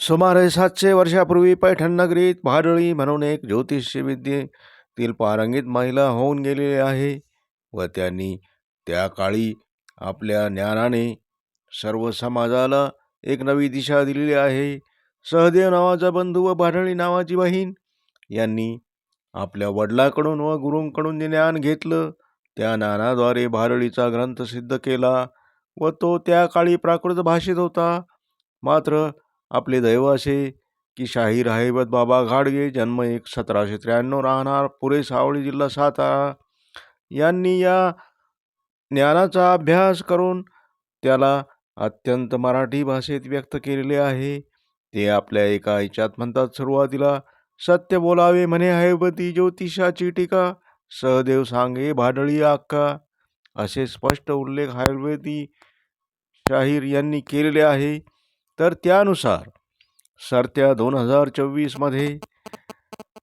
सुमारे सातशे वर्षापूर्वी पैठण नगरीत भाडळी म्हणून एक ज्योतिषविद्येतील विद्येतील पारंगीत महिला होऊन गेलेली आहे व त्यांनी त्या काळी आपल्या ज्ञानाने सर्व समाजाला एक नवी दिशा दिलेली आहे. सहदेव नावाचा बंधू व भाडळी नावाची बहीण यांनी आपल्या वडिलाकडून व गुरूंकडून जे ज्ञान घेतलं त्या ज्ञानाद्वारे भारळीचा ग्रंथ सिद्ध केला व तो त्या काळी प्राकृत भाषेत होता. मात्र आपले दैव असे की शाहीर हैबत बाबा घाडगे जन्म एक सतराशे त्र्याण्णव राहणार पुरे सावळी जिल्हा सातारा यांनी या ज्ञानाचा अभ्यास करून त्याला अत्यंत मराठी भाषेत व्यक्त केलेले आहे. ते आपल्या एका याच्यात म्हणतात सुरुवातीला सत्य बोलावे म्हणे हैबती ज्योतिषाची टीका सहदेव सांगे भाडळी आक्का असे स्पष्ट उल्लेख हैबती शाहीर यांनी केलेले आहे. तर त्यानुसार सरत्या दोन हजार चोवीसमध्ये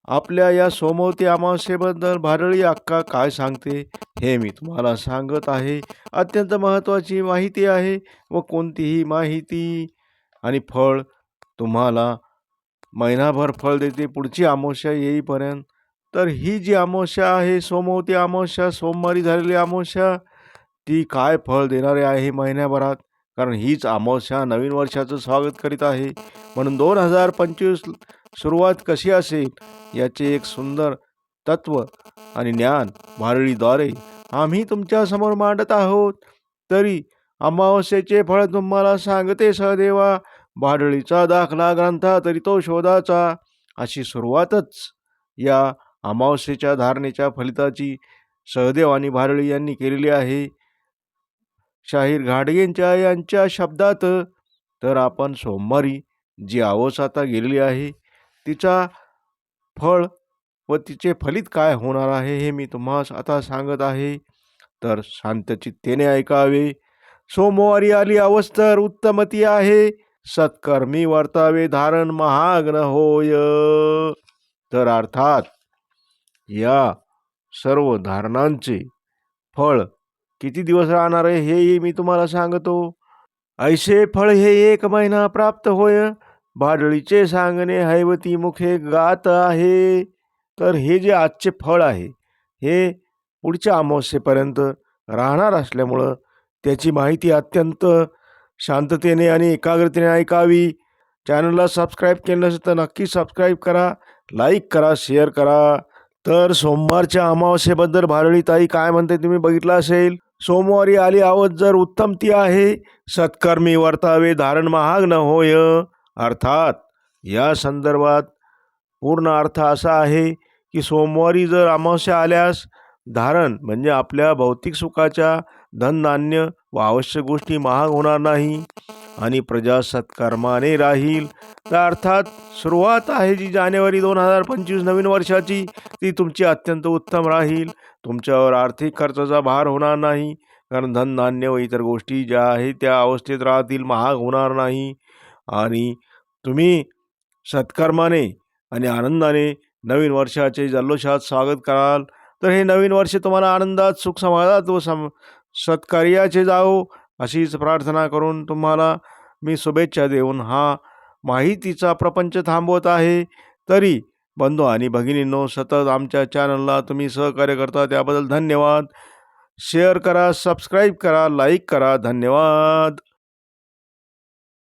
आपल्या या सोमवती अमावस्येबद्दल भारळी अक्का काय सांगते हे मी तुम्हाला सांगत आहे. अत्यंत महत्त्वाची माहिती आहे व कोणतीही माहिती आणि फळ तुम्हाला महिनाभर फळ देते. पुढची अमावस्या येईपर्यंत तर ही जी अमावस्या आहे सोमवती अमावस्या सोमवारी झालेली अमावस्या ती काय फळ देणारे आहे महिन्याभरात? कारण हीच अमावस्या नवीन वर्षाचं स्वागत करीत आहे. म्हणून दोन हजार पंचवीस सुरुवात कशी असेल याचे एक सुंदर तत्व आणि ज्ञान भारळीद्वारे आम्ही तुमच्यासमोर मांडत आहोत. तरी अमावस्येचे फळ तुम्हाला सांगते सहदेवा भाडळीचा दाखला ग्रंथा तरी तो शोधाचा. अशी सुरुवातच या अमावस्येच्या धारणेच्या फलिताची सहदेव आणि भारळी यांनी केलेली आहे. शाहीर घाडगेंच्या यांच्या शब्दात तर आपण सोमवारी जी आवस आता गेलेली आहे तिचा फळ व तिचे फलित काय होणार आहे हे मी तुम्हास आता सांगत आहे. तर शांतचित्तेने ऐकावे. सोमवारी आली अवस्थर उत्तमती आहे. सत्कर्मी वर्तावे धारण महाग्न होय. तर अर्थात या सर्व धारणांचे फळ किती दिवस राहणार आहे हेही मी तुम्हाला सांगतो. ऐसे फळ हे एक महिना प्राप्त होय भाडळीचे सांगणे हैवती मुखे गात आहे. तर हे जे आजचे फळ आहे हे पुढच्या अमावस्येपर्यंत राहणार असल्यामुळं त्याची माहिती अत्यंत शांततेने आणि एकाग्रतेने ऐकावी. चॅनलला सबस्क्राईब केलं नसेल तर नक्की सबस्क्राईब करा लाईक करा शेअर करा. तर सोमवारच्या अमावस्येबद्दल भारळी ताई काय म्हणते तुम्ही बघितलं असेल? सोमवारी आली आवत जर उत्तम ती आहे सत्कर्मी वर्तावे धारण महाग न होय. अर्थात या संदर्भात पूर्ण अर्थ असा आहे की सोमवारी जर अमावस्या आल्यास धारण म्हणजे आपल्या भौतिक सुखाच्या धनधान्य व आवश्यक गोष्टी महाग होणार नाही. आणि प्रजा सत्कर्माने राहील. तर अर्थात सुरुवात आहे जी जानेवारी दोन हजार पंचवीस नवीन वर्षाची. ती तुमची अत्यंत उत्तम राहील. तुमच्यावर आर्थिक खर्चाचा भार होणार नाही. कारण धनधान्य व इतर गोष्टी ज्या आहेत त्या अवस्थेत राहतील महाग होणार नाही. आणि तुम्ही सत्कर्माने आणि आनंदाने नवीन वर्षाचे जल्लोषात स्वागत कराल. तर हे नवीन वर्ष तुम्हाला आनंदात सुख समाजात व सम सत्कार्याचे जाओ अशीच प्रार्थना करून तुम्हाला मी शुभेच्छा देऊन हा माहितीचा प्रपंच थांबवत आहे. तरी बंधू आणि भगिनींनो सतत आमच्या चॅनलला तुम्ही सहकार्य करता त्याबद्दल धन्यवाद. शेअर करा सबस्क्राईब करा लाईक करा. धन्यवाद.